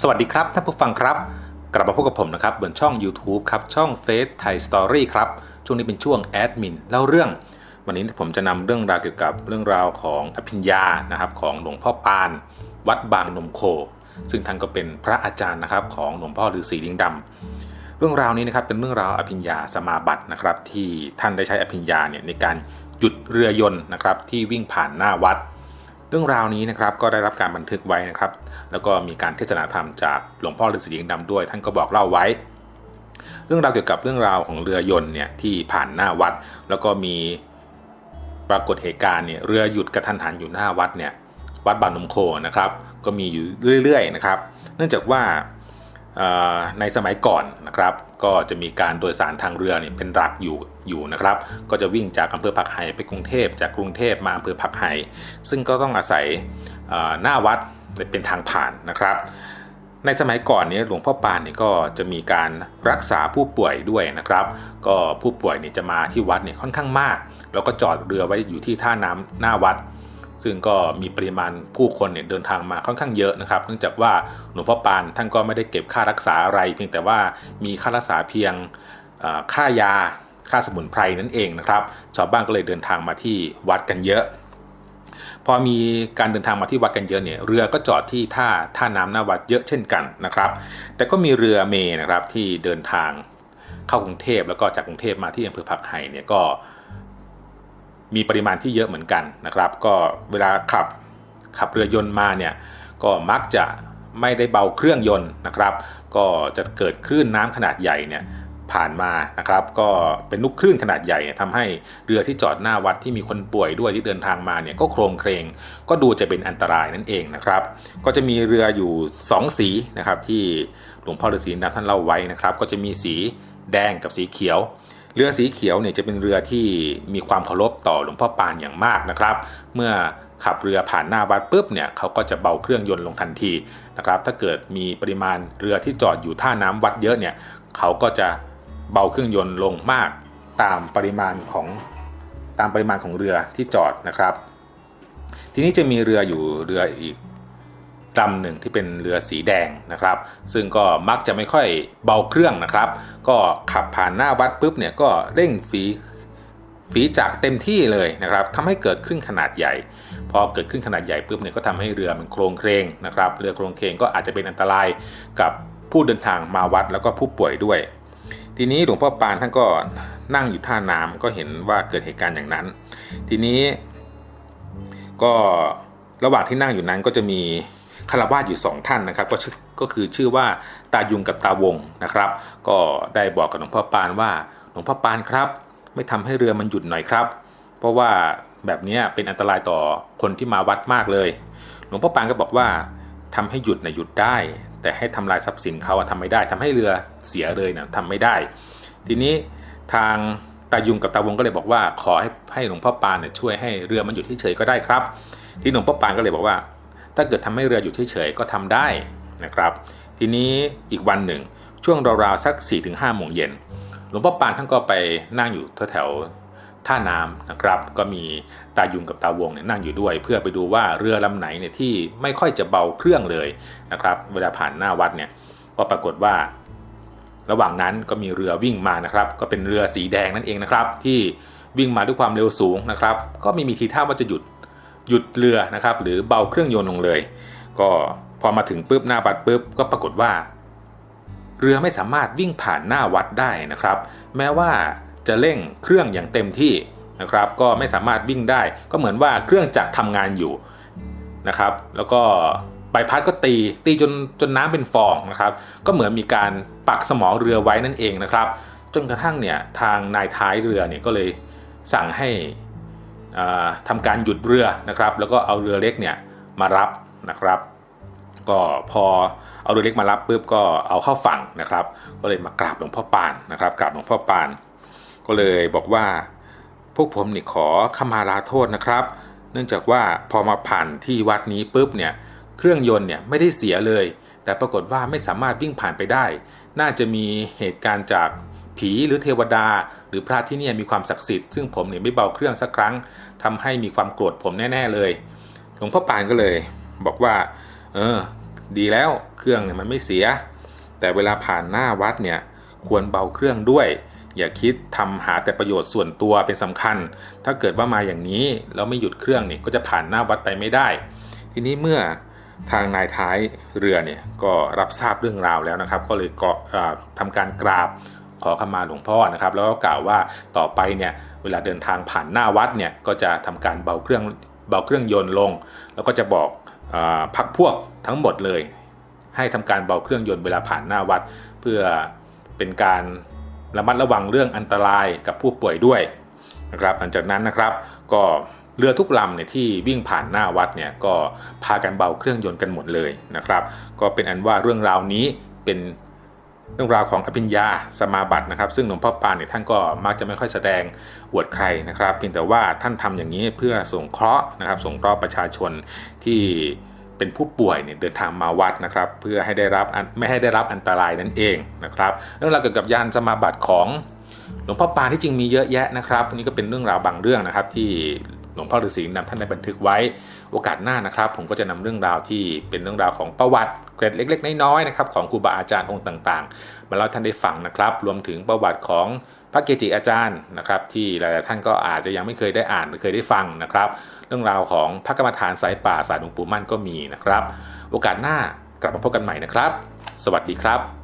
สวัสดีครับท่านผู้ฟังครับ กลับมาพบกับผมนะครับบนช่อง YouTube ครับ ช่อง f a c e Thai Story ครับ ช่วงนี้เป็นช่วงแอดมินเล่าเรื่อง วันนี้ผมจะนำเรื่องราวเกี่ยวกับเรื่องราวของอภิญญานะครับของหลวงพ่อปาน วัดบางนมโค ซึ่งท่านก็เป็นพระอาจารย์นะครับของหลวงพ่อฤาษีลิงดำเรื่องราวนี้นะครับเป็นเรื่องราวอภิญญาสมาบัตินะครับที่ท่านได้ใช้อภิญญาเนี่ยในการหยุดเรือยนต์นะครับที่วิ่งผ่านหน้าวัด เรื่องราวนี้นะครับก็ได้รับการบันทึกไว้นะครับ แล้วก็มีการเทศนาธรรมจากหลวงพ่อฤาษีลิงดำด้วย ท่านก็บอกเล่าไว้ เรื่องราวเกี่ยวกับเรื่องราวของเรือยนต์เนี่ยที่ผ่านหน้าวัด แล้วก็มีปรากฏเหตุการณ์เนี่ยเรือหยุดกระทันหันอยู่หน้าวัดเนี่ยวัดบางนมโคนะครับ ก็มีอยู่เรื่อยๆนะครับ เนื่องจากว่า ในสมัยก่อนนะครับก็จะมีการโดยสารทางเรือเนี่ยเป็นหลักอยู่อยู่นะครับ ก็จะวิ่งจากอำเภอผักไห่ไปกรุงเทพจากกรุงเทพมาอำเภอผักไห่ซึ่งก็ต้องอาศัยหน้าวัดเป็นทางผ่านนะครับ ในสมัยก่อนนี่ยหลวงพ่อปานเนี่ยก็จะมีการรักษาผู้ป่วยด้วยนะครับ ก็ผู้ป่วยเนี่ยจะมาที่วัดเนี่ยค่อนข้างมาก แล้วก็จอดเรือไว้อยู่ที่ท่าน้ำหน้าวัด ซึ่งก็มีปริมาณผู้คนเนี่ยเดินทางมาค่อนข้างเยอะนะครับ เนื่องจากว่าหลวงพ่อปานท่านก็ไม่ได้เก็บค่ารักษาอะไร เพียงแต่ว่ามีค่ารักษาเพียงค่ายาค่าสมุนไพรนั่นเองนะครับ ชาวบ้านก็เลยเดินทางมาที่วัดกันเยอะ พอมีการเดินทางมาที่วัดกันเยอะเนี่ยเรือก็จอดที่ท่าท่าน้ำหน้าวัดเยอะเช่นกันนะครับ แต่ก็มีเรือเมย์นะครับที่เดินทางเข้ากรุงเทพแล้วก็จากกรุงเทพมาที่อำเภอผักไห่เนี่ยก็ มีปริมาณที่เยอะเหมือนกันนะครับ ก็เวลาขับขับเรือยนต์มาเนี่ยก็มักจะไม่ได้เบาเครื่องยนต์นะครับ ก็จะเกิดคลื่นน้ำขนาดใหญ่เนี่ยผ่านมานะครับ ก็เป็นลูกคลื่นขนาดใหญ่ทำให้เรือที่จอดหน้าวัดที่มีคนป่วยด้วยที่เดินทางมาเนี่ยก็โครงเครง ก็ดูจะเป็นอันตรายนั่นเองนะครับ ก็จะมีเรืออยู่ 2 สีนะครับที่หลวงพ่อฤาษีนับท่านเล่าไว้นะครับ ก็จะมีสีแดงกับสีเขียว เรือสีเขียวเนี่ยจะเป็นเรือที่มีความเคารพต่อหลวงพ่อปานอย่างมากนะครับ เมื่อขับเรือผ่านหน้าวัดปุ๊บเนี่ยเขาก็จะเบาเครื่องยนต์ลงทันทีนะครับ ถ้าเกิดมีปริมาณเรือที่จอดอยู่ท่าน้ำวัดเยอะเนี่ยเขาก็จะเบาเครื่องยนต์ลงมากตามปริมาณของตามปริมาณของเรือที่จอดนะครับ ทีนี้จะมีเรืออยู่เรืออีก ลำหนึ่งที่เป็นเรือสีแดงนะครับ ซึ่งก็มักจะไม่ค่อยเบาเครื่องนะครับ ก็ขับผ่านหน้าวัดปุ๊บเนี่ยก็เร่งฝีฝีจากเต็มที่เลยนะครับทำให้เกิดคลื่นขนาดใหญ่ พอเกิดขึ้นขนาดใหญ่ปุ๊บเนี่ยก็ทำให้เรือมันโครงเครงนะครับ เรือโครงเครงก็อาจจะเป็นอันตรายกับผู้เดินทางมาวัดแล้วก็ผู้ป่วยด้วย ทีนี้หลวงพ่อปานท่านก็นั่งอยู่ท่าน้ำก็เห็นว่าเกิดเหตุการณ์อย่างนั้น ทีนี้ก็ระหว่างที่นั่งอยู่นั้นก็จะมี คารวาสอยู่สองท่านนะครับก็ชื่อก็คือชื่อว่าตายุงกับตาวงนะครับ ก็ได้บอกกับหลวงพ่อปานว่าหลวงพ่อปานครับ ไม่ทำให้เรือมันหยุดหน่อยครับ เพราะว่าแบบนี้เป็นอันตรายต่อคนที่มาวัดมากเลย หลวงพ่อปานก็บอกว่าทำให้หยุดนะหยุดได้ แต่ให้ทำลายทรัพย์สินเขาอะทำไม่ได้ทำให้เรือเสียเลยนะทำไม่ได้ ทีนี้ทางตายุงกับตาวงก็เลยบอกว่าขอให้ให้หลวงพ่อปานเนี่ยช่วยให้เรือมันหยุดเฉยๆก็ได้ครับ ที่หลวงพ่อปานก็เลยบอกว่า ถ้าเกิดทำให้เรือหยุดเฉยๆก็ทำได้นะครับ ทีนี้อีกวันหนึ่ง ช่วงราวๆสัก4ี่ถึงห้าโมงเย็นหลวงพ่อปานท่านก็ไปนั่งอยู่แถวๆท่าน้ำนะครับ ก็มีตายุงกับตาวงเนี่ยนั่งอยู่ด้วย เพื่อไปดูว่าเรือลำไหนเนี่ยที่ไม่ค่อยจะเบาเครื่องเลยนะครับ เวลาผ่านหน้าวัดเนี่ยก็ปรากฏว่า ระหว่างนั้นก็มีเรือวิ่งมานะครับ ก็เป็นเรือสีแดงนั่นเองนะครับ ที่วิ่งมาด้วยความเร็วสูงนะครับ ก็ไม่มีทีท่าว่าจะหยุด หยุดเรือนะครับหรือเบาเครื่องยนต์ลงเลย ก็พอมาถึงปุ๊บหน้าวัดปุ๊บก็ปรากฏว่า เรือไม่สามารถวิ่งผ่านหน้าวัดได้นะครับ แม้ว่าจะเร่งเครื่องอย่างเต็มที่นะครับ ก็ไม่สามารถวิ่งได้ ก็เหมือนว่าเครื่องจักรทำงานอยู่นะครับ แล้วก็ใบพัดก็ตีตีจนจนน้ำเป็นฟองนะครับ ก็เหมือนมีการปักสมอเรือไว้นั่นเองนะครับ จนกระทั่งเนี่ยทางนายท้ายเรือเนี่ยก็เลยสั่งให้ อ่าทำการหยุดเรือนะครับ แล้วก็เอาเรือเล็กเนี่ยมารับนะครับ ก็พอเอาเรือเล็กมารับปุ๊บก็เอาเข้าฝั่งนะครับ ก็เลยมากราบหลวงพ่อปานนะครับ กราบหลวงพ่อปาน ก็เลยบอกว่าพวกผมนี่ขอขมาลาโทษนะครับ เนื่องจากว่าพอมาผ่านที่วัดนี้ปุ๊บเนี่ยเครื่องยนต์เนี่ยไม่ได้เสียเลย แต่ปรากฏว่าไม่สามารถวิ่งผ่านไปได้ น่าจะมีเหตุการณ์จาก ผีหรือเทวดา หรือพระที่นี่มีความศักดิ์สิทธิ์ซึ่งผมเนี่ยไม่เบาเครื่องสักครั้งทำให้มีความโกรธผมแน่ ๆ เลยหลวงพ่อปานก็เลย บอกว่า เออ ดีแล้วเครื่องเนี่ยมันไม่เสีย แต่เวลาผ่านหน้าวัดเนี่ยควรเบาเครื่องด้วย อย่าคิดทำหาแต่ประโยชน์ส่วนตัวเป็นสำคัญ ถ้าเกิดว่ามาอย่างนี้แล้วไม่หยุดเครื่องนี่ก็จะผ่านหน้าวัดไปไม่ได้ ทีนี้เมื่อทางนายท้ายเรือเนี่ยก็รับทราบเรื่องราวแล้วนะครับ ก็เลยก็เอ่อทำการกราบ ขอขมาหลวงพ่อนะครับ แล้วก็กล่าวว่าต่อไปเนี่ยเวลาเดินทางผ่านหน้าวัดเนี่ยก็จะทำการเบาเครื่องเบาเครื่องยนต์ลง แล้วก็จะบอกอพักพวกทั้งหมดเลย ให้ทำการเบาเครื่องยนต์เวลาผ่านหน้าวัด เพื่อเป็นการระมัดระวังเรื่องอันตรายกับผู้ป่วยด้วยนะครับหลังจากนั้นนะครับก็เรือทุกลำเนี่ยที่วิ่งผ่านหน้าวัดเนี่ยก็พากันเบาเครื่องยนต์กันหมดเลยนะครับ ก็เป็นอันว่าเรื่องราวนี้เป็น เรื่องราวของอภิญญาสมาบัตินะครับ ซึ่งหลวงพ่อปานเนี่ยท่านก็มักจะไม่ค่อยแสดงอวดใครนะครับ เพียงแต่ว่าท่านทำอย่างนี้เพื่อสงเคราะห์นะครับ สงเคราะห์ประชาชนที่เป็นผู้ป่วยเนี่ยเดินทางมาวัดนะครับ เพื่อให้ได้รับไม่ให้ได้รับอันตรายนั่นเองนะครับ เรื่องราวเกี่ยวกับยานสมาบัติของหลวงพ่อปานที่จริงมีเยอะแยะนะครับนนี้ก็เป็นเรื่องราวบางเรื่องนะครับที่ หลวงพ่อฤาษีนำท่านได้บันทึกไว้ โอกาสหน้านะครับ ผมก็จะนำเรื่องราวที่เป็นเรื่องราวของประวัติเกร็ดเล็ก ๆ น้อยๆนะครับของครูบาอาจารย์องค์ต่างๆ มาเล่าท่านได้ฟังนะครับ รวมถึงประวัติของพระเกจิอาจารย์นะครับ ที่หลายๆท่านก็อาจจะยังไม่เคยได้อ่านหรือเคยได้ฟังนะครับ เรื่องราวของพระกรรมฐานสายป่าสายหลวงปู่มั่นก็มีนะครับ โอกาสหน้ากลับมาพบกันใหม่นะครับ สวัสดีครับ